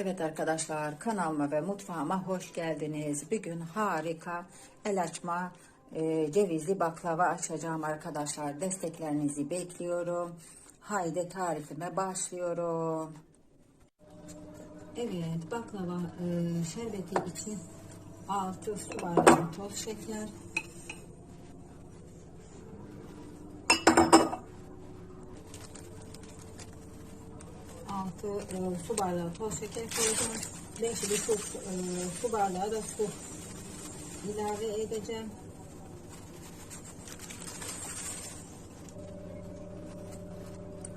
Evet arkadaşlar kanalıma ve mutfağıma hoş geldiniz. Bir gün harika el açma e, cevizli baklava açacağım arkadaşlar. Desteklerinizi bekliyorum. Haydi tarifime başlıyorum. Evet baklava e, şerbeti için 6 su bardağı toz şeker. Altı e, su bardağı toz şeker koyacağım. Beş bir su, e, su bardağı da su ilave edeceğim.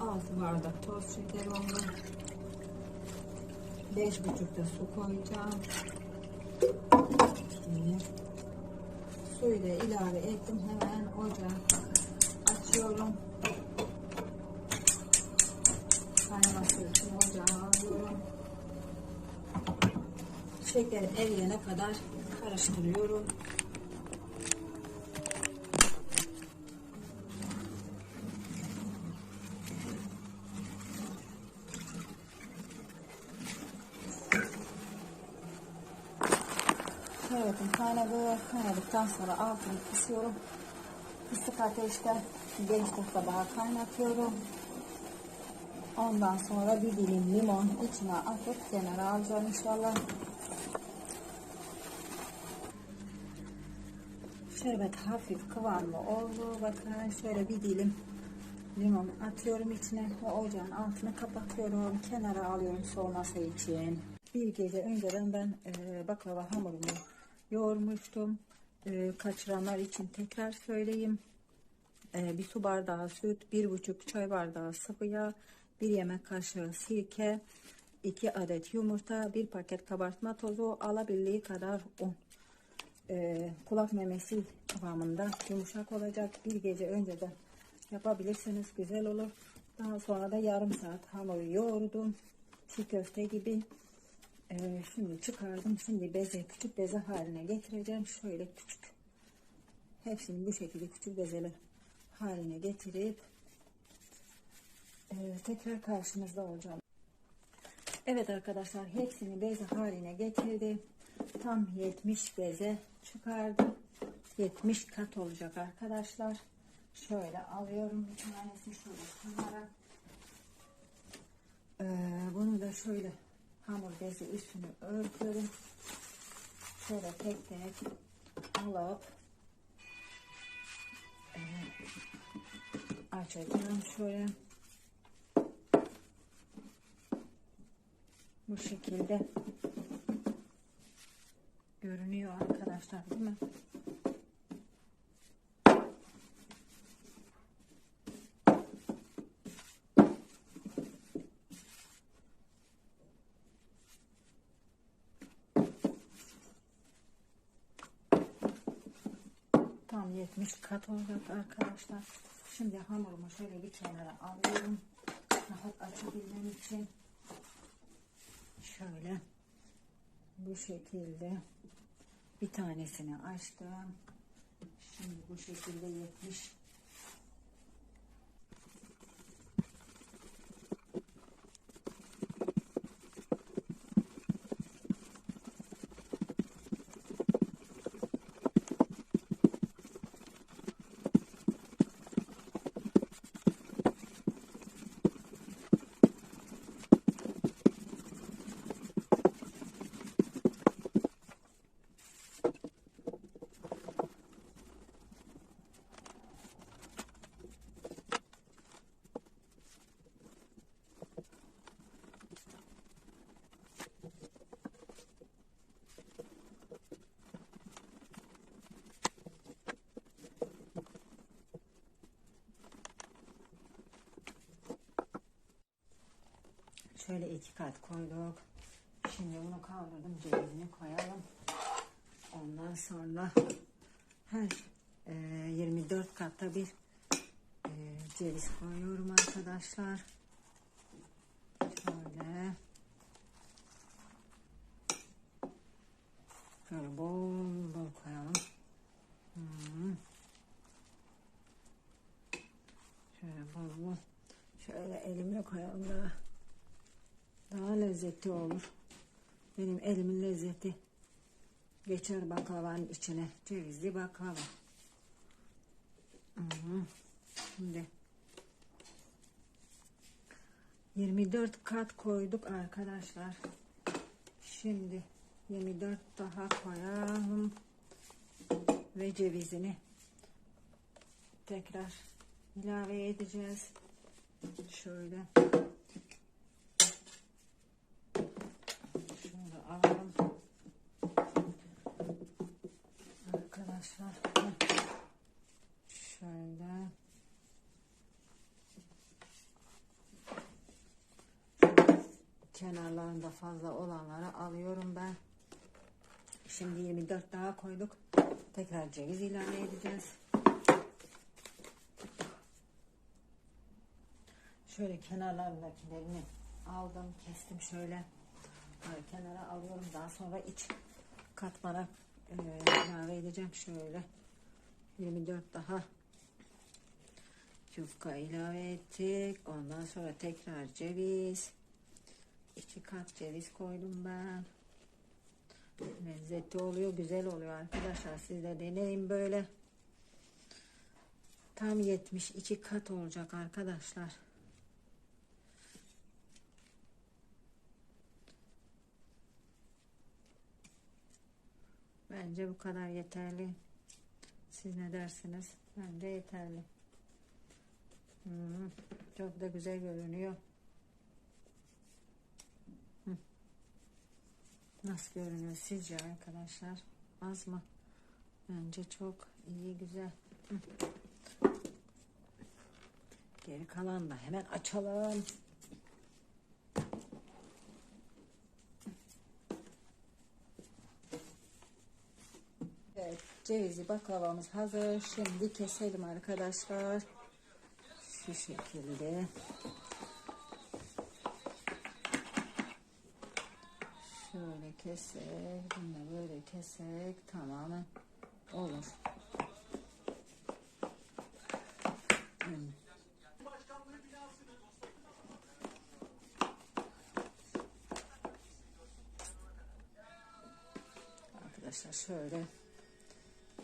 Altı bardak toz şeker oldu. Beş buçuk da su koyacağım. Şimdi suyu da ilave ettim. Hemen ocağı açıyorum. Şeker eriyene kadar karıştırıyorum. Şerbetim kaynadı. Kaynadıktan sonra altını kısıyorum. Kısık ateşte 5 dakika daha kaynatıyorum. Ondan sonra bir dilim limon içine atıp kenara alacağım inşallah. Şerbet hafif kıvamlı oldu. Bakın şöyle bir dilim limon atıyorum içine ve ocağın altını kapatıyorum. Kenara alıyorum soğuması için. Bir gece önceden ben e, baklava hamurumu yoğurmuştum. E, kaçıranlar için tekrar söyleyeyim. E, bir su bardağı süt, bir buçuk çay bardağı sıvı yağ, bir yemek kaşığı sirke, iki adet yumurta, bir paket kabartma tozu, alabildiği kadar un. E, kulak memesi kıvamında yumuşak olacak. Bir gece önceden yapabilirseniz güzel olur. Daha sonra da yarım saat hamuru yoğurdum. Çiğ köfte gibi. Ee, şimdi çıkardım. Şimdi beze, küçük beze haline getireceğim. Şöyle küçük. Hepsini bu şekilde küçük bezeler haline getirip e, tekrar karşınızda olacağım. Evet arkadaşlar hepsini beze haline getirdim. Tam 70 beze çıkardım. 70 kat olacak arkadaşlar. Şöyle alıyorum bir tanesi şöyle kenara. Ee, bunu da şöyle hamur bezi üstünü örtüyorum. Şöyle tek tek alıp e, açacağım şöyle. Bu şekilde görünüyor arkadaşlar değil mi? Tam 70 kat olacak arkadaşlar. Şimdi hamurumu şöyle bir kenara alıyorum. Rahat açabilmem için. Şöyle bu şekilde bir tanesini açtım. Şimdi bu şekilde 70 Şöyle iki kat koyduk. Şimdi bunu kaldırdım. Cevizini koyalım. Ondan sonra her e, 24 katta bir e, ceviz koyuyorum arkadaşlar. Şöyle. Şöyle bol bol koyalım. Hmm. Şöyle bol bol. Şöyle elimle koyalım da daha lezzetli olur. Benim elimin lezzeti geçer baklavanın içine. Cevizli baklava. Şimdi 24 kat koyduk arkadaşlar. Şimdi 24 daha koyalım. Ve cevizini tekrar ilave edeceğiz. Şöyle alalım. Arkadaşlar. heh. Şöyle. Kenarlarında fazla olanları alıyorum ben. Şimdi 24 daha koyduk. Tekrar ceviz ilave edeceğiz. Şöyle kenarlarındakilerini aldım, kestim şöyle. Böyle kenara alıyorum. Daha sonra iç katmana e, ilave edeceğim. Şöyle 24 daha yufka ilave ettik. Ondan sonra tekrar ceviz. İki kat ceviz koydum ben. Lezzetli oluyor, güzel oluyor arkadaşlar. Siz de deneyin böyle. Tam 72 kat olacak arkadaşlar. Bence bu kadar yeterli. Siz ne dersiniz? Bence yeterli. Hmm, çok da güzel görünüyor. Nasıl görünüyor sizce arkadaşlar? Az mı? Bence çok iyi, güzel. Geri kalan da hemen açalım. Evet, cevizli baklavamız hazır. Şimdi keselim arkadaşlar. Şu şekilde. Kesek, bunu böyle kesek tamamen olur. Arkadaşlar şöyle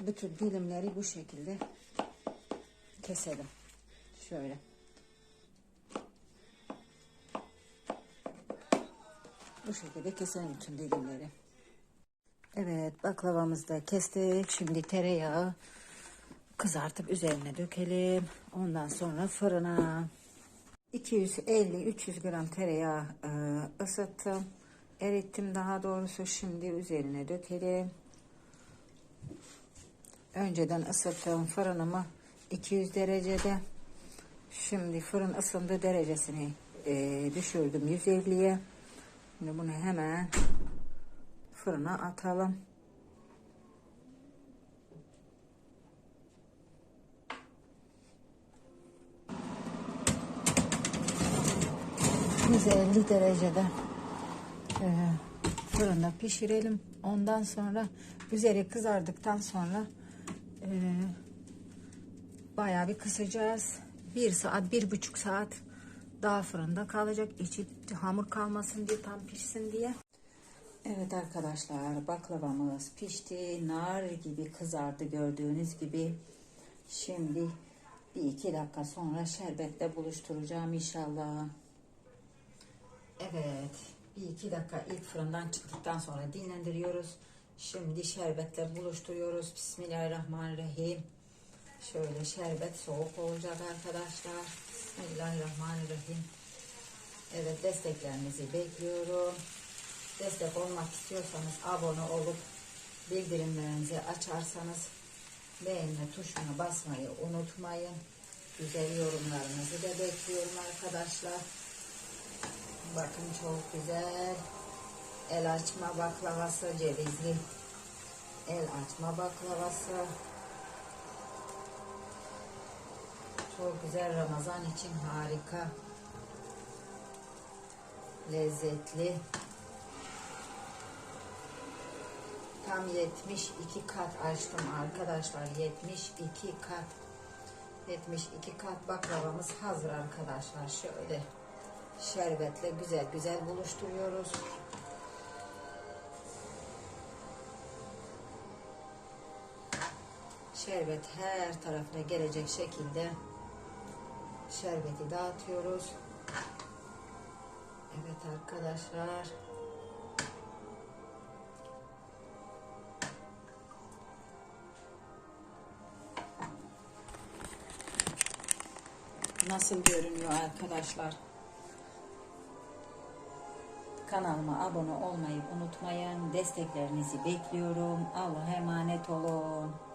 bütün dilimleri bu şekilde keselim. Şöyle. Bu şekilde keselim bütün dilimleri. Evet baklavamızı da kestik. Şimdi tereyağı kızartıp üzerine dökelim. Ondan sonra fırına 250-300 gram tereyağı e, ısıttım. Erittim daha doğrusu. Şimdi üzerine dökelim. Önceden ısıttığım fırınımı 200 derecede. Şimdi fırın ısındı derecesini e, düşürdüm 150'ye. Şimdi bunu hemen fırına atalım. ...150 derecede e, fırında pişirelim. Ondan sonra üzeri kızardıktan sonra e, bayağı bir kısacağız. Bir saat, bir buçuk saat daha fırında kalacak. İçi hamur kalmasın diye, tam pişsin diye. Evet arkadaşlar baklavamız pişti. Nar gibi kızardı gördüğünüz gibi. Şimdi bir iki dakika sonra şerbetle buluşturacağım inşallah. Evet bir iki dakika ilk fırından çıktıktan sonra dinlendiriyoruz. Şimdi şerbetle buluşturuyoruz. Bismillahirrahmanirrahim. Şöyle şerbet soğuk olacak arkadaşlar. Bismillahirrahmanirrahim. Evet desteklerinizi bekliyorum. Destek olmak istiyorsanız abone olup bildirimlerinizi açarsanız beğenme tuşuna basmayı unutmayın. Güzel yorumlarınızı da bekliyorum arkadaşlar. Bakın çok güzel. El açma baklavası cevizli. El açma baklavası. Çok güzel Ramazan için harika. Lezzetli. Tam 72 kat açtım arkadaşlar. 72 kat. 72 kat baklavamız hazır arkadaşlar. Şöyle şerbetle güzel güzel buluşturuyoruz. şerbet her tarafına gelecek şekilde şerbeti dağıtıyoruz. Evet arkadaşlar. Nasıl görünüyor arkadaşlar? Kanalıma abone olmayı unutmayın. Desteklerinizi bekliyorum. Allah'a emanet olun.